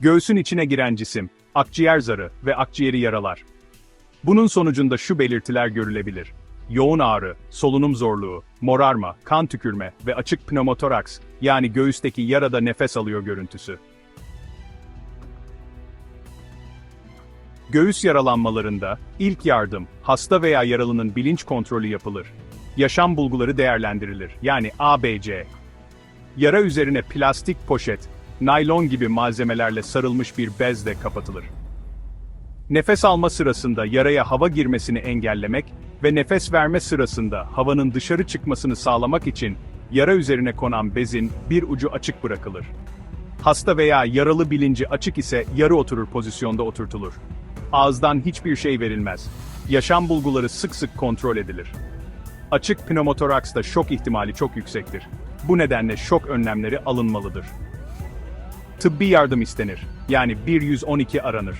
Göğsün içine giren cisim, akciğer zarı ve akciğeri yaralar. Bunun sonucunda şu belirtiler görülebilir. Yoğun ağrı, solunum zorluğu, morarma, kan tükürme ve açık pneumotoraks yani göğüsteki yarada nefes alıyor görüntüsü. Göğüs yaralanmalarında ilk yardım, hasta veya yaralının bilinç kontrolü yapılır. Yaşam bulguları değerlendirilir. Yani ABC. Yara üzerine plastik poşet, naylon gibi malzemelerle sarılmış bir bezle kapatılır. Nefes alma sırasında yaraya hava girmesini engellemek ve nefes verme sırasında havanın dışarı çıkmasını sağlamak için yara üzerine konan bezin bir ucu açık bırakılır. Hasta veya yaralı bilinci açık ise yarı oturur pozisyonda oturtulur. Ağızdan hiçbir şey verilmez. Yaşam bulguları sık sık kontrol edilir. Açık pneumotoraksta şok ihtimali çok yüksektir. Bu nedenle şok önlemleri alınmalıdır. Tıbbi yardım istenir. Yani 112 aranır.